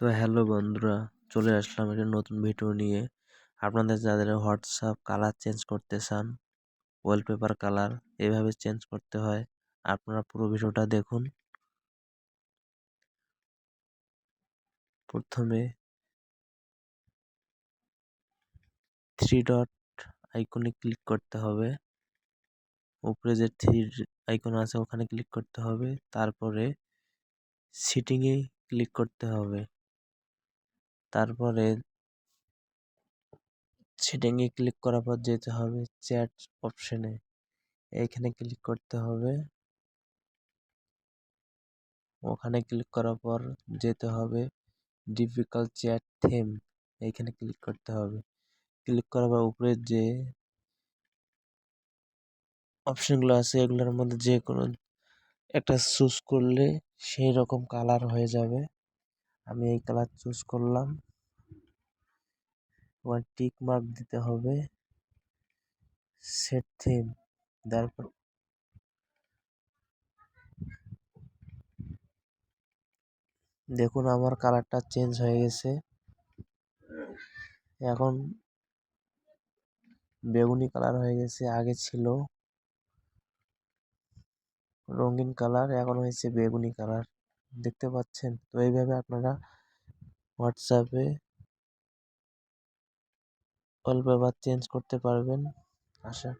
তো হ্যালো বন্ধুরা, চলে আসলাম একটা নতুন ভিডিও নিয়ে। আপনাদের যাদের হোয়াটসঅ্যাপ কালার চেঞ্জ করতে চান, ওয়ালপেপার কালার এভাবে চেঞ্জ করতে হয়, আপনারা পুরো ভিডিওটা দেখুন। প্রথমে থ্রি ডট আইকনে ক্লিক করতে হবে। উপরে যে থ্রি আইকন আছে ওখানে ক্লিক করতে হবে। তারপরে সিটিংয়ে ক্লিক করতে হবে। তারপরে সেটিংয়ে ক্লিক করার পর যেতে হবে চ্যাট অপশনে। এইখানে ক্লিক করতে হবে। ওখানে ক্লিক করার পর যেতে হবে ডিফিকাল্ট চ্যাট থিম, এইখানে ক্লিক করতে হবে। ক্লিক করার পর উপরে যে অপশনগুলো আছে এগুলোর মধ্যে যে কোনো একটা চুজ করলে সেই রকম কালার হয়ে যাবে। আমি এই কালার চুজ করলাম। তোমার টিক মার্ক দিতে হবে। সেট থিম তারপর দেখুন আমার কালারটা চেঞ্জ হয়ে গেছে। এখন বেগুনি কালার হয়ে গেছে, আগে ছিল রঙিন কালার এখন হয়েছে বেগুনি কালার দেখতে পাচ্ছেন। তো এইভাবে আপনারা হোয়াটসঅ্যাপে ওয়ালপেপার চেঞ্জ করতে পারবেন আশা